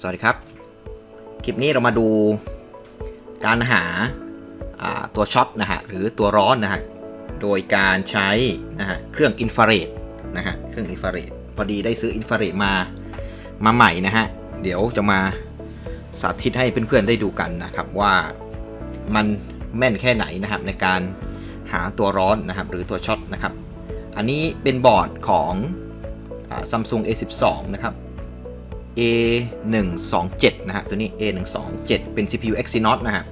สวัสดีครับ คลิปนี้เรามาดูการหาาตัวช็อตนะฮะหรือตัวร้อนนะฮะโดยการใช้นะฮะเครื่องอินฟราเรดนะฮะเครื่องอินฟราเรดพอดีได้ซื้ออินฟราเรดมามาใหม่นะฮะเดี๋ยวจะมาสาธิตให้เพื่อนๆได้ดูกันนะครับว่ามันแม่นแค่ไหนนะครับในการหาตัวร้อนนะครับหรือตัวช็อตนะครับอันนี้เป็นบอร์ดของซัมซุง A12 นะครับ A127 นะฮะ ตัวนี้ A127 เป็น CPU Exynos นะฮะ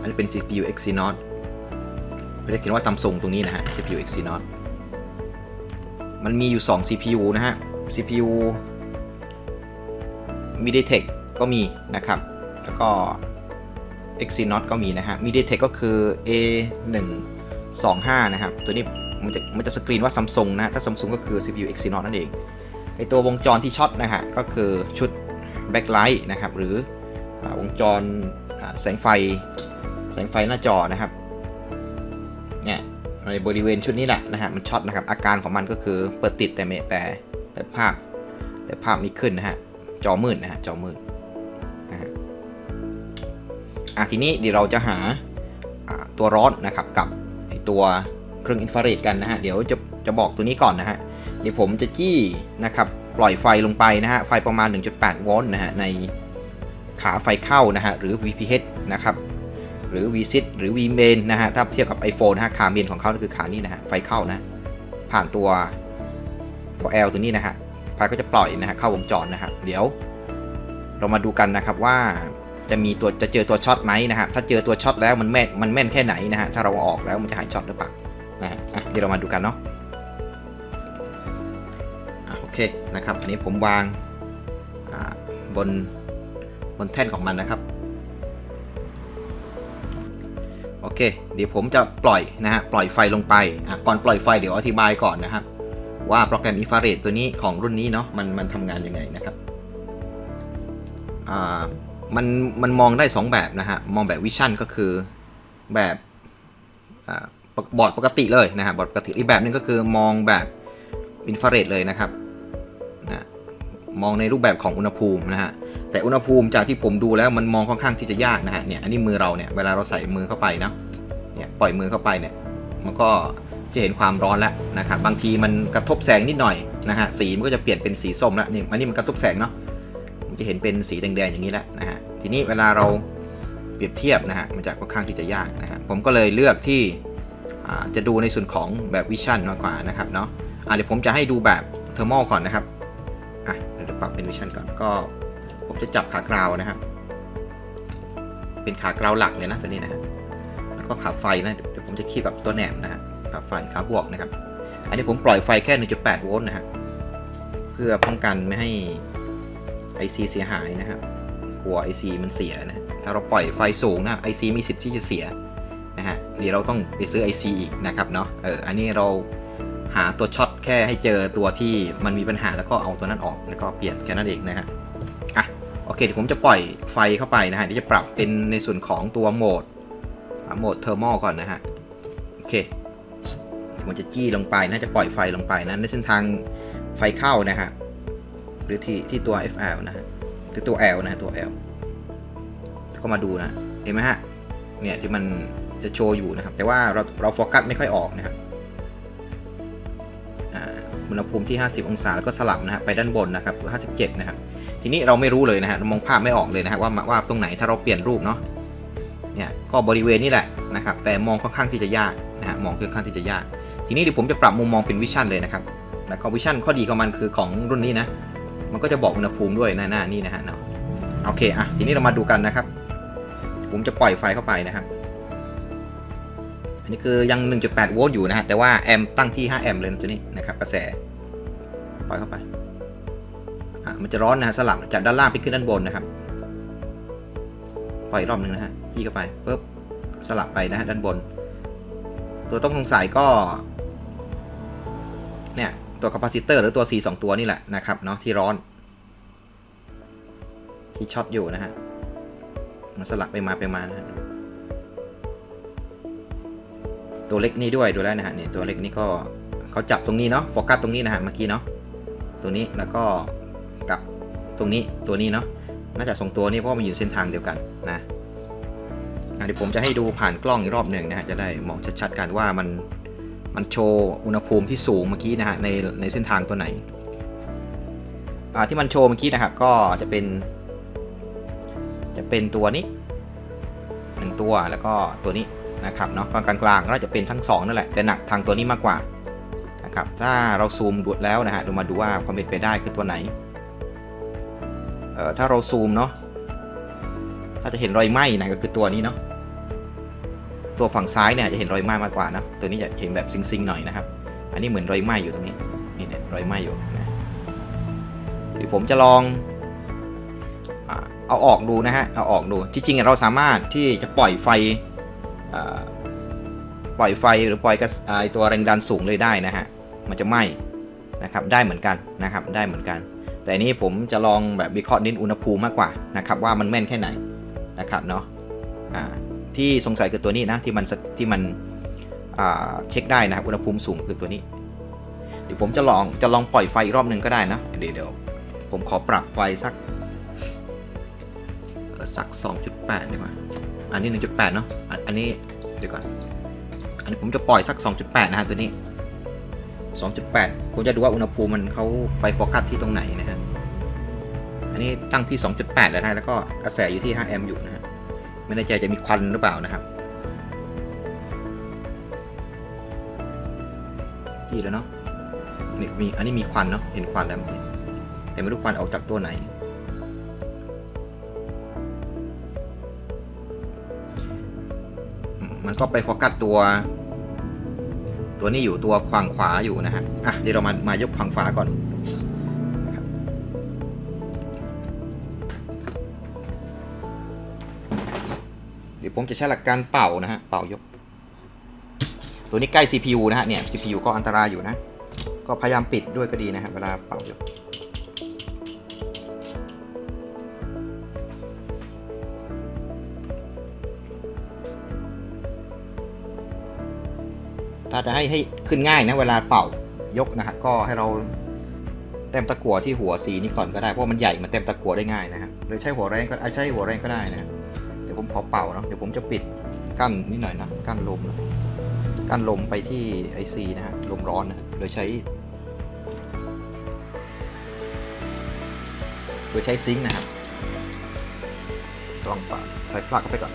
อันนี้เป็น CPU Exynos เราจะเขียนว่า Samsung ตรงนี้นะฮะ CPU Exynos มันมีอยู่ 2 CPU นะฮะ CPU MediaTek ก็มีนะครับ แล้วก็ Exynos ก็มีนะฮะ MediaTek ก็คือ A125 นะครับ ตัวนี้มันจะมันจะสกรีนว่า Samsung นะ ถ้า Samsung ก็คือ CPU Exynos นั่นเอง ไอตัววงจรที่ช็อตนะฮะก็คือชุดแบ็คไลท์นะครับหรือวงจรแสงไฟแสงไฟหน้าจอนะครับเนี่ยในบริเวณชุดนี้แหละนะฮะมันช็อตนะครับอาการของมันก็คือเปิดติดแต่ไม่แต่แต่ภาพแต่ภาพไม่ขึ้นนะฮะจอมืดนะฮะจอมืดนะฮะอะทีนี้เดี๋ยวเราจะหาตัวร้อนนะครับกับตัวเครื่องอินฟราเรดกันนะฮะเดี๋ยวจะจะบอกตัวนี้ก่อนนะฮะ เดี๋ยวผมจะจี้นะครับปล่อยไฟลงไปนะฮะไฟประมาณ 1.8 โวลต์นะฮะในขาไฟเข้านะฮะหรือ VPH นะครับหรือ VSIT หรือ VMain นะฮะถ้าเทียบกับ iPhone นะฮะขาเมนของเขาคือขานี้นะฮะไฟเข้านะผ่านตัวตัว L ตัวนี้นะฮะไฟก็จะปล่อยนะฮะเข้าวงจรนะฮะเดี๋ยว เรามาดูกันนะครับว่าจะมีตัวจะเจอตัวช็อตไหมนะฮะถ้าเจอตัวช็อตแล้วมันแม่นมันแม่นแค่ไหนนะฮะถ้าเราออกแล้วมันจะหายช็อตหรือเปล่านะฮะเดี๋ยวเรามาดูกันเนาะ เคนะครับ อันนี้ผมวางาบนบนแท่นของมันนะครับ โอเค เดี๋ยวผมจะปล่อยนะฮะ ปล่อยไฟลงไป ก่อนปล่อยไฟเดี๋ยวอธิบายก่อนนะครับ ว่าโปรแกรมอินฟราเรดตัวนี้ของรุ่นนี้เนาะ มันมันทำงานยังไงนะครับอ่ามันมันมองได้ 2 แบบนะฮะ มองแบบวิชั่นก็คือแบบอบอร์ดปกติเลยนะฮะ บอร์ดปกติอีกแบบนึงก็คือมองแบบอินฟราเรดเลยนะครับ มองในรูปแบบของอุณหภูมินะฮะแต่อุณหภูมิจากที่ผมดูแล้วมันมองค่อนข้างที่จะยากนะฮะเนี่ยอันนี้มือเราเนี่ยเวลาเราใส่มือเข้าไปนะเนี่ยปล่อยมือเข้าไปเนี่ยมันก็จะเห็นความร้อนแล้วนะครับบางทีมันกระทบแสงนิดหน่อยนะฮะสีมันก็จะเปลี่ยนเป็นสีส้มแล้วนี่อันนี้มันกระทบแสงเนาะมันจะเห็นเป็นสีแดงๆอย่างนี้แล้วนะฮะทีนี้เวลาเราเปรียบเทียบนะฮะมันจะค่อนข้างที่จะยากนะฮะผมก็เลยเลือกที่จะดูในส่วนของแบบวิชั่นมากกว่านะครับเนาะอะเดี๋ยวผมจะให้ดูแบบเทอร์โมก่อนนะครับ อะเดี๋ยวปรับเป็นวิชั่นก่อนก็ผมจะจับขากราวนะครับเป็นขากราวหลักเลยนะตัวนี้นะฮะแล้วก็ขาไฟนะเดี๋ยวผมจะคีบกับตัวแหนมนะฮะขาไฟขาบวกนะครับ อันนี้ผมปล่อยไฟแค่ 1.8 โวลต์นะฮะเพื่อป้องกันไม่ให้ IC เสียหายนะครับกลัว IC มันเสียนะถ้าเราปล่อยไฟสูงนะ IC มีสิทธิ์ที่จะเสียนะฮะเดี๋ยวเราต้องไปซื้อ IC อีกนะครับเนาะเอออันนี้เรา หาตัวช็อตแค่ให้เจอตัวที่มันมีปัญหาแล้วก็เอาตัวนั้นออกแล้วก็เปลี่ยนแค่นั้นเองนะฮะอะโอเคเดี๋ยวผมจะปล่อยไฟเข้าไปนะฮะเดี๋ยวจะปรับเป็นในส่วนของตัวโหมดโหมดเทอร์โมก่อนนะฮะโอเคผมจะจี้ลงไปนะจะปล่อยไฟลงไปนะในเส้นทางไฟเข้านะฮะหรือที่ที่ตัว FL นะฮะหรือตัว L นะตัว L ก็มาดูนะเห็นไหมฮะเนี่ยที่มันจะโชว์อยู่นะครับแต่ว่าเราเราโฟกัสไม่ค่อยออกนะครับ อุณหภูมิที่ 50 องศาแล้วก็สลับนะฮะไปด้านบนนะครับ57 นะครับ ทีนี้เราไม่รู้เลยนะฮะมองภาพไม่ออกเลยนะฮะว่าว่าตรงไหนถ้าเราเปลี่ยนรูปเนาะเนี่ยก็บริเวณนี้แหละนะครับแต่มองค่อนข้างที่จะยากนะฮะมองค่อนข้างที่จะยาก ทีนี้เดี๋ยวผมจะปรับมุมมองเป็นวิชั่นเลยนะครับแล้วก็วิชั่นข้อดีของมันคือของรุ่นนี้นะมันก็จะบอกอุณหภูมิด้วยหน้าหน้านี่นะฮะเนาะโอเคอะทีนี้เรามาดูกันนะครับ ผมจะปล่อยไฟเข้าไปนะครับ นนี้คือยัง 1.8 โวลต์อยู่นะฮะ แต่ว่าแอมป์ตั้งที่ 5 แอมป์เลยนะตัวนี้นะครับกระแสปล่อยเข้าไป อะมันจะร้อนนะฮะสลับจากด้านล่างไปขึ้นด้านบนนะครับ ปล่อยรอบหนึ่งนะฮะจี้เข้าไปปุ๊บสลับไปนะฮะด้านบน ตัวต้องสงสัยก็ เนี่ยตัวคาปาซิเตอร์หรือตัว C 2 ตัวนี่แหละนะครับเนาะที่ร้อน ที่ช็อตอยู่นะฮะ มันสลับไปมาไปมานะฮะ ตัวเล็กนี้ด้วยดูแล้วนะฮะเนี่ยตัวเล็กนี้ก็เขาจับตรงนี้เนาะโฟกัสตรงนี้นะฮะเมื่อกี้เนาะตัวนี้แล้วก็กับตรงนี้ตัวนี้เนาะน่าจะส่งตัวนี้เพราะมันอยู่เส้นทางเดียวกันนะเดี๋ยวผมจะให้ดูผ่านกล้องอีกรอบหนึ่งนะฮะจะได้มองชัดๆกันว่ามันมันโชว์อุณหภูมิที่สูงเมื่อกี้นะฮะในในเส้นทางตัวไหนที่มันโชว์เมื่อกี้นะครับก็จะเป็น จะเป็นตัวนี้หนึ่งตัวแล้วก็ตัวนี้ นะครับเนาะกลางกลางก็น่าจะเป็นทั้งสองนั่นแหละแต่หนักทางตัวนี้มากกว่านะครับถ้าเราซูมดูแล้วนะฮะดูมาดูว่าความเป็นไปได้คือตัวไหนเอ่อถ้าเราซูมเนาะถ้าจะเห็นรอยไหม้นะก็คือตัวนี้เนาะตัวฝั่งซ้ายเนี่ยจะเห็นรอยไหม้มากกว่านะตัวนี้จะเห็นแบบซิงๆหน่อยนะครับ อันนี้เหมือนรอยไหม้อยู่ตรงนี้นี่เนี่ยรอยไหม้อยู่นะเดี๋ยวผมจะลองเอาออกดูนะฮะเอาออกดูที่จริงๆเราสามารถที่จะปล่อยไฟ ปล่อยไฟหรือปล่อยกระไอตัวแรงดันสูงเลยได้นะฮะ มันจะไหม้นะครับ ได้เหมือนกันนะครับ ได้เหมือนกัน แต่นี้ผมจะลองแบบวิเคราะห์น้นอุณหภูมิมากกว่านะครับว่ามันแม่นแค่ไหนนะครับเนาะที่สงสัยคือตัวนี้นะที่มันที่มันเช็คได้นะอุณหภูมิสูงคือตัวนี้ เดี๋ยวผมจะลองจะลองปล่อยไฟอีกรอบหนึ่งก็ได้นะเดี๋ยวเดี๋ยวผมขอปรับไฟสักเอ่อสัก 2.8ดีกว่า อันนี้ 1.8 เนาะอันนี้เดี๋ยวก่อน อันนี้ผมจะปล่อยสัก 2.8 นะฮะตัวนี้ 2.8 ผมจะดูว่าอุณหภูมิมันเขาไฟโฟกัสที่ตรงไหนนะฮะ อันนี้ตั้งที่ 2.8 แล้วนะแล้วก็กระแสอยู่ที่ 5 แอมป์อยู่นะฮะ ไม่แน่ใจจะมีควันหรือเปล่านะครับที่แล้วเนาะนี่มีอันนี้มีควันเนาะ เห็นควันแล้ว แต่ไม่รู้ควันออกจากตัวไหน มันก็ไปโฟกัสตัว ตัวนี้อยู่ตัวขวางขวาอยู่นะฮะ อะเดี๋ยวเรามามายกขวางขวาก่อนเดี๋ยวผมจะใช้หลักการเป่านะฮะ เป่ายก ตัวนี้ใกล้ CPU นะฮะ เนี่ย CPU ก็อันตรายอยู่นะ ก็พยายามปิดด้วยก็ดีนะฮะ เวลาเป่ายกาจะให้ให้ขึ้นง่ายนะเวลาเป่ายกนะฮะก็ให้เราเต็มตะกั่วที่หัวสีนี้ก่อนก็ได้เพราะมันใหญ่มันเต็มตะกั่วได้ง่ายนะฮะหรือใช้หัวแรงก็ใช้หัวแรงก็ได้นะเดี๋ยวผมขอเป่าเนาะเดี๋ยวผมจะปิดกั้นนิดหน่อยนะกั้นลมนะกั้นลมไปที่ไอซีนะฮะลมร้อนนะโดยใช้โดยใช้ซิงค์นะครับลองปาใส่ฟลักเข้าไปก่อน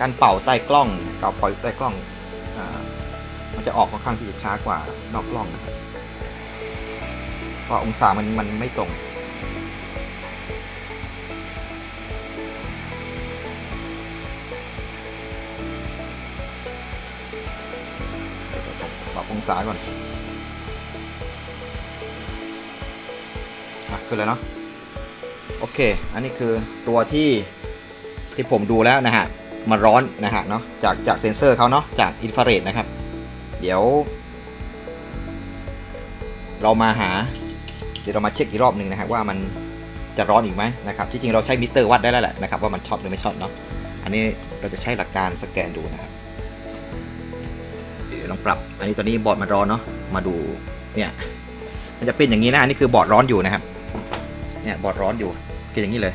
การเป่าใต้กล้องเป่าปล่อยใต้กล้องอมันจะออกค่อนข้างที่จะช้ากว่านอกกล้องนะครับเพราะองศามันมันไม่ตรงปรับองศาก่อนอะขึ้นแล้วเนาะโอเค อันนี้คือตัวที่ที่ผมดูแล้วนะฮะ มันร้อนนะฮะเนาะจากจากเซ็นเซอร์เขาเนาะจากอินฟราเรดนะครับ เดี๋ยว เรามาหา เดี๋ยวเรามาเช็คอีกรอบหนึ่งนะฮะว่ามันจะร้อนอีกไหมนะครับที่จริงเราใช้มิเตอร์วัดได้แล้วแหละนะครับว่ามันช็อตหรือไม่ช็อตเนาะอันนี้เราจะใช้หลักการสแกนดูนะครับเดี๋ยวลองปรับ อันนี้ตอนนี้บอร์ดมันร้อนเนาะมาดูเนี่ยมันจะเป็นอย่างนี้นะอันนี้คือบอร์ดร้อนอยู่นะครับเนี่ยบอร์ดร้อนอยู่คืออย่างนี้เลย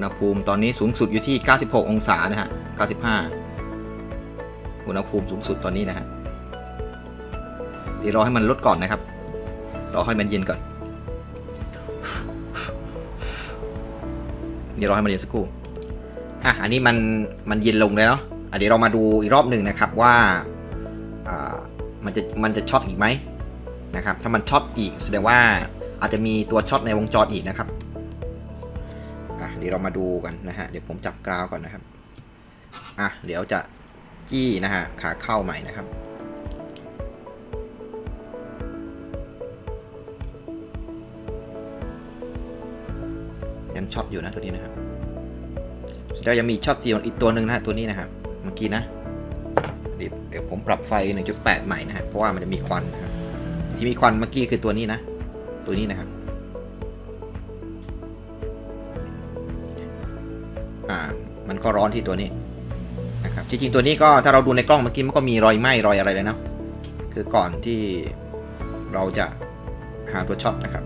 อุณหภูมิตอนนี้สูงสุดอยู่ที่ 96 องศานะฮะ 95 อุณหภูมิสูงสุดตอนนี้นะฮะเดี๋ยวรอให้มันลดก่อนนะครับ รอให้มันเย็นก่อน เดี๋ยวรอให้มันเย็นสักครู่ อะ อันนี้มันมันเย็นลงเลยเนาะอะเดี๋ยวเรามาดูอีกรอบหนึ่งนะครับว่าอ่ามันจะมันจะช็อตอีกไหมนะครับ ถ้ามันช็อตอีกแสดงว่าอาจจะมีตัวช็อตในวงจรอีกนะครับ เดี๋ยวเรามาดูกันนะฮะ เดี๋ยวผมจับกราวก่อนนะครับ อะ เดี๋ยวจะจี้นะฮะ ขาเข้าใหม่นะครับ ยังช็อตอยู่นะตัวนี้นะครับแล้วยังมีช็อตเดียวอีกตัวหนึ่งนะฮะตัวนี้นะครับ เมื่อกี้นะ เดี๋ยวเดี๋ยวผมปรับไฟ 1.8 ใหม่นะฮะ เพราะว่ามันจะมีควันนะที่มีควันเมื่อกี้คือตัวนี้นะ ตัวนี้นะครับ อ่า มันก็ร้อนที่ตัวนี้นะครับ จริงๆตัวนี้ก็ถ้าเราดูในกล้องเมื่อกี้มันก็มีรอยไหม้รอยอะไรเลยเนาะ คือก่อนที่เราจะหาตัวช็อตนะครับ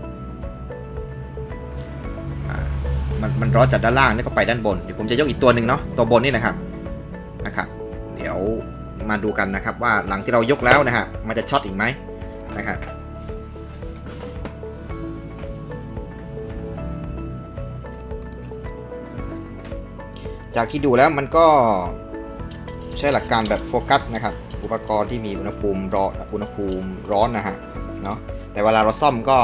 มันมันร้อนจากด้านล่างแล้วก็ไปด้านบน เดี๋ยวผมจะยกอีกตัวหนึ่งเนาะ ตัวบนนี่นะครับ นะครับ เดี๋ยวมาดูกันนะครับว่าหลังที่เรายกแล้วนะฮะ มันจะช็อตอีกไหม จากที่ดูแล้วมันก็ใช้หลักการแบบโฟกัสนะครับ อุปกรณ์ที่มีอุณหภูมิร้อนอุณหภูมิร้อนนะฮะเนาะแต่เวลาเราซ่อมก็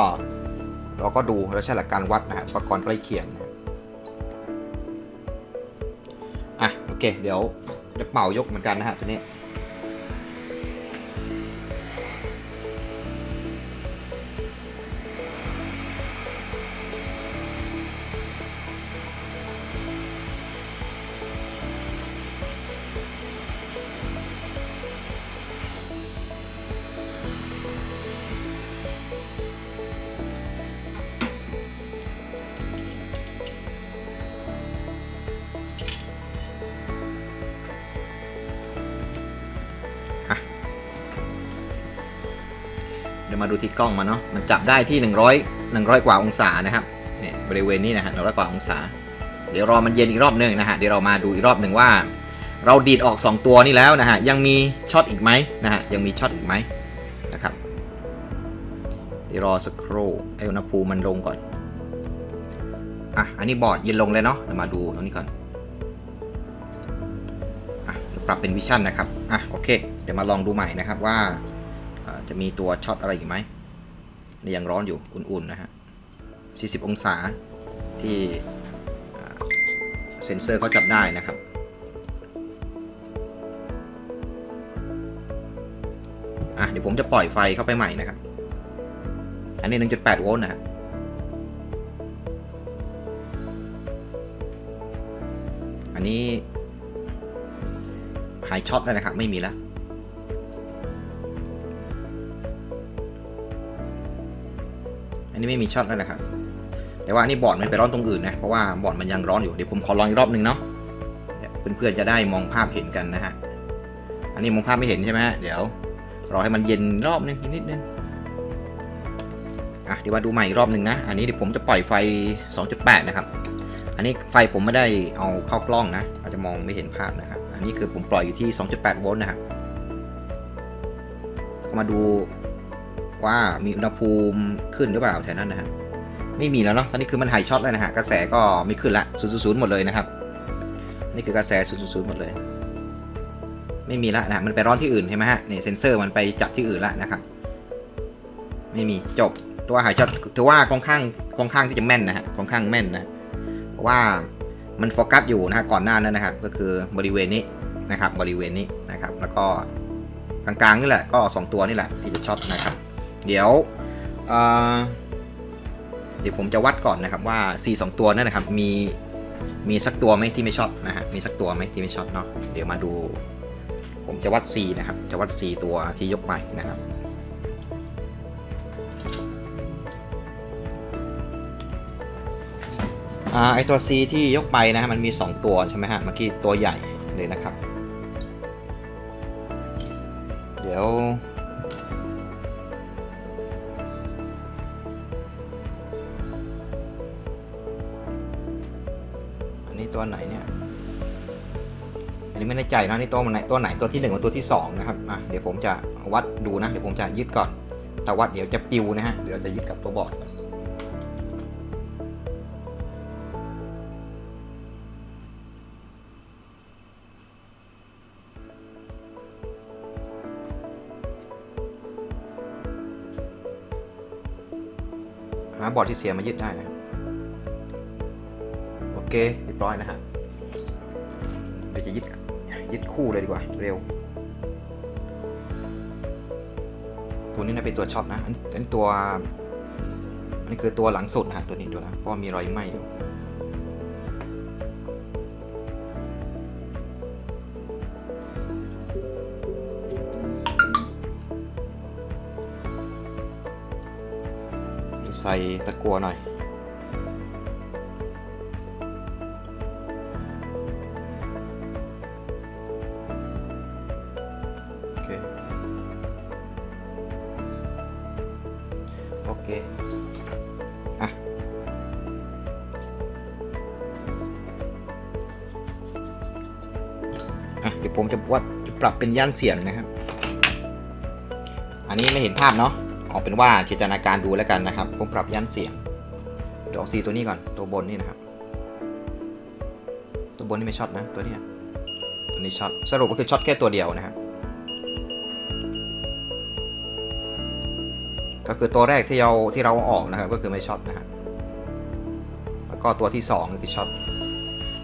เราก็ดูแล้วใช้หลักการวัดนะฮะอุปกรณ์ใกล้เคียงนะอะโอเค เดี๋ยวจะเป่ายกเหมือนกันนะฮะตัวนี้ มาดูที่กล้องมาเนาะมันจับได้ที่ 100 100 กว่าองศานะครับเนี่ยบริเวณนี้นะฮะ100กว่าองศา เดี๋ยวรอมันเย็นอีกรอบหนึงนะฮะเดี๋ยวเรามาดูอีกรอบหนึ่งว่า เราดีดออก 2 ตัวนี้แล้วนะฮะยังมีช็อตอีกไหมนะฮะยังมีช็อตอีกไหมนะครับเดี๋ยวรอสักครู่ให้อุณหภูมิมันลงก่อนอะอันนี้บอร์ดเย็นลงเลยเนาะเดี๋ยวมาดูตรงนี้ก่อนอะปรับเป็นวิชั่นนะครับอะโอเค เดี๋ยวมาลองดูใหม่นะครับว่า จะมีตัวช็อตอะไรอีกไหมนี่ยังร้อนอยู่อุ่นๆนะฮะ 40 องศาที่เซ็นเซอร์เขาจับได้นะครับ อะเดี๋ยวผมจะปล่อยไฟเข้าไปใหม่นะครับ อันนี้ 1.8 โวลต์นะฮะอันนี้หายช็อตแล้วนะครับ ไม่มีแล้ว นี้ไม่มีช็อตแล้วนะครับ แต่ว่านนี้บอร์ดมันไปร้อนตรงอื่นนะ เพราะว่าบอร์ดมันยังร้อนอยู่ เดี๋ยวผมขอลองอีกรอบหนึ่งเนาะเพื่อนๆจะได้มองภาพเห็นกันนะฮะ อันนี้มองภาพไม่เห็นใช่ไหมเดี๋ยวรอให้มันเย็นรอบนึงนิดนึง อะเดี๋ยวมาดูใหม่อีกรอบหนึ่งนะ อันนี้เดี๋ยวผมจะปล่อยไฟ 2.8 นะครับ อันนี้ไฟผมไม่ได้เอาเข้ากล้องนะอาจจะมองไม่เห็นภาพนะครับ อันนี้คือผมปล่อยอยู่ที่ 2.8 โวลต์นะครับมาดู ว่ามีอุณหภูมิขึ้นหรือเปล่าแถวนั้นนะฮะไม่มีแล้วเนาะตอนนี้คือมันหายช็อตแล้วนะฮะกระแสก็ไม่ขึ้นละ000หมดเลยนะครับ นี่คือกระแส000หมดเลย ไม่มีละนะมันไปร้อนที่อื่นใช่ไหมฮะเนี่ยเซนเซอร์มันไปจับที่อื่นละนะครับ ไม่มีจบตัวหายช็อตถือว่าค่อนข้างค่อนข้างที่จะแม่นนะฮะค่อนข้างแม่นนะเพราะว่ามันโฟกัสอยู่นะฮะก่อนหน้านั้นนะครับก็คือบริเวณนี้นะครับบริเวณนี้นะครับ แล้วก็กลางๆนี่แหละก็สองตัวนี่แหละที่จะช็อตนะครับ เดี๋ยวเเดี๋ยวผมจะวัดก่อนนะครับว่า C 2 ตัวนั่นนะครับมีมีสักตัวไหมที่ไม่ช็อตนะฮะมีสักตัวไหมที่ไม่ช็อตเนาะเดี๋ยวมาดู ผมจะวัด C นะครับจะวัด C ตัวที่ยกไปนะครับอ่าไอตัว C ที่ยกไปนะฮะมันมี 2 ตัวใช่ไหมฮะเมื่อกี้ตัวใหญ่เลยนะครับ เดี๋ยว นนี้ตัวไหนเนี่ย อันนี้ไม่แน่ใจนะนี่ตัวมันไหนตัวไหนตัวที่หนึ่งกับตัวที่สองนะครับอะเดี๋ยวผมจะวัดดูนะเดี๋ยวผมจะยึดก่อน แต่วัดเดี๋ยวจะปิวนะฮะเดี๋ยวจะยึดกับตัวบอร์ดหาบอร์ดที่เสียมายึดได้นะโอเค ร้อยนะฮะเดี๋ยวจะยึดยึดคู่เลยดีกว่าเร็ว ตัวนี้นะเป็นตัวช็อตนะอันอันตัวอันนี้คือตัวหลังสุดนะฮะตัวนี้ดูนะเพราะมีรอยไหม้อยู่ใส่ตะกัวหน่อย อะอะเดี๋ยวผมจะวัดจะปรับเป็นย่านเสียงนะครับ อันนี้ไม่เห็นภาพเนาะเอาเป็นว่าจินตนาการดูแล้วกันนะครับ ผมปรับย่านเสียงเดี๋ยวเอาสีตัวนี้ก่อนตัวบนนี่นะครับ ตัวบนนี่ไม่ช็อตนะตัวนี้ตัวนี้ช็อตสรุปก็คือช็อตแค่ตัวเดียวนะครับ ก็คือตัวแรกที่เราที่เราออกนะครับก็คือไม่ช็อตนะฮะแล้วก็ตัวที่2ก็คือช็อต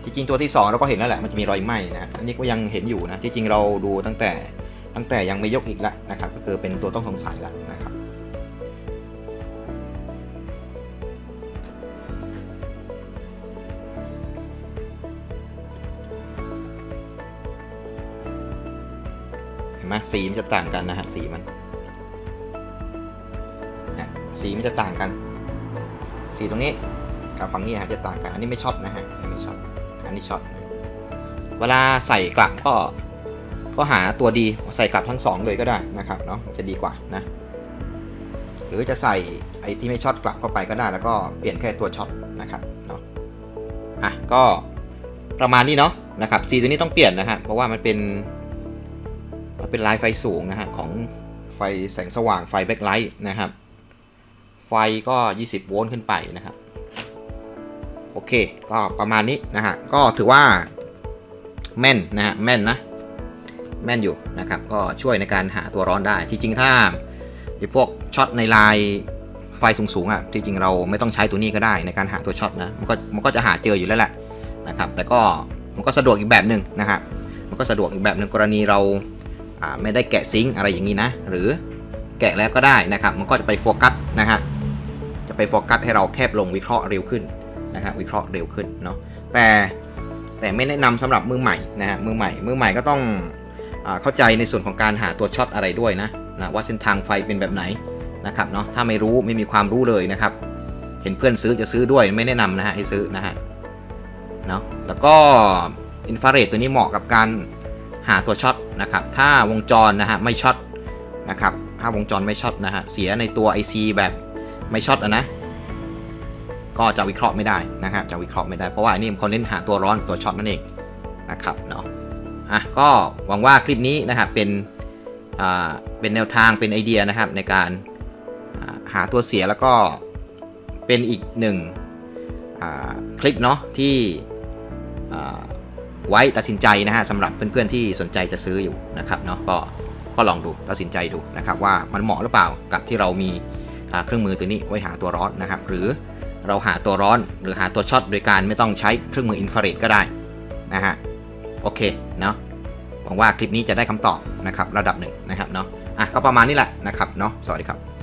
ที่จริงตัวที่2เราก็เห็นแล้วแหละมันจะมีรอยไหม้นะฮะอันนี้ก็ยังเห็นอยู่นะที่จริงเราดูตั้งแต่ตั้งแต่ยังไม่ยกอีกแล้วนะครับ ก็คือเป็นตัวต้องสงสัยแล้วนะครับเห็นไหมสีมันจะต่างกันนะฮะสีมัน สีมันจะต่างกัน สีตรงนี้กับฝั่งนี้ฮะจะต่างกัน อันนี้ไม่ช็อตนะฮะอันนี้ไม่ช็อตอันนี้ช็อตเวลาใส่กลับก็ก็หาตัวดีใส่กลับทั้งสองเลยก็ได้นะครับเนาะจะดีกว่านะ หรือจะใส่ไอ้ที่ไม่ช็อตกลับเข้าไปก็ได้ แล้วก็เปลี่ยนแค่ตัวช็อตนะครับเนาะอะก็ประมาณนี้เนาะนะครับสีตัวนี้ต้องเปลี่ยนนะฮะเพราะว่ามันเป็นมันเป็นลายไฟสูงนะฮะของไฟแสงสว่างไฟแบ็คไลท์นะครับ ไฟก็ 20 โวลต์ขึ้นไปนะครับ โอเค ก็ประมาณนี้นะฮะ ก็ถือว่าแม่นนะฮะ แม่นนะ แม่นอยู่นะครับ ก็ช่วยในการหาตัวร้อนได้ จริงๆ ถ้าพวกช็อตในลายไฟสูงๆอะจริงๆเราไม่ต้องใช้ตัวนี้ก็ได้ในการหาตัวช็อตนะ มันก็มันก็จะหาเจออยู่แล้วแหละนะครับ แต่ก็มันก็สะดวกอีกแบบหนึ่งนะฮะ มันก็สะดวกอีกแบบหนึ่งกรณีเราไม่ได้แกะซิงอะไรอย่างนี้นะ หรือแกะแล้วก็ได้นะครับ มันก็จะไปโฟกัสนะฮะ ไปโฟกัสให้เราแคบลงวิเคราะห์เร็วขึ้นนะฮะวิเคราะห์เร็วขึ้นเนาะแต่แต่ไม่แนะนำสำหรับมือใหม่นะฮะมือใหม่มือใหม่ก็ต้องอเข้าใจในส่วนของการหาตัวช็อตอะไรด้วยนะนะว่าเส้นทางไฟเป็นแบบไหนนะครับเนาะถ้าไม่รู้ไม่มีความรู้เลยนะครับ เห็นเพื่อนซื้อจะซื้อด้วยไม่แนะนำนะฮะให้ซื้อนะฮะเนาะแล้วก็อินฟราเรดตัวนี้เหมาะกับการหาตัวช็อตนะครับถ้าวงจรนะฮะไม่ช็อตนะครับถ้าวงจรไม่ช็อตนะฮะเสียในตัว IC แบบ ไม่ช็อตอะนะ ก็จะวิเคราะห์ไม่ได้นะครับจะวิเคราะห์ไม่ได้เพราะว่าอันนี้เขาเน้นหาตัวร้อนตัวช็อตนั่นเองนะครับเนาะอะก็หวังว่าคลิปนี้นะครับเป็นอ่าเป็นแนวทางเป็นไอเดียนะครับในการอ่าหาตัวเสียแล้วก็เป็นอีกหนึ่งอ่าคลิปเนาะที่อ่าไว้ตัดสินใจนะฮะสำหรับเพื่อนๆที่สนใจจะซื้ออยู่นะครับเนาะก็ก็ลองดูตัดสินใจดูนะครับว่ามันเหมาะหรือเปล่ากับที่เรามี เครื่องมือตัวนี้ไว้หาตัวร้อนนะครับ หรือเราหาตัวร้อนหรือหาตัวช็อตโดยการไม่ต้องใช้เครื่องมืออินฟราเรดก็ได้นะฮะโอเคเนาะหวังว่าคลิปนี้จะได้คำตอบนะครับระดับหนึ่งนะครับเนาะอะก็ประมาณนี้แหละนะครับเนาะสวัสดีครับ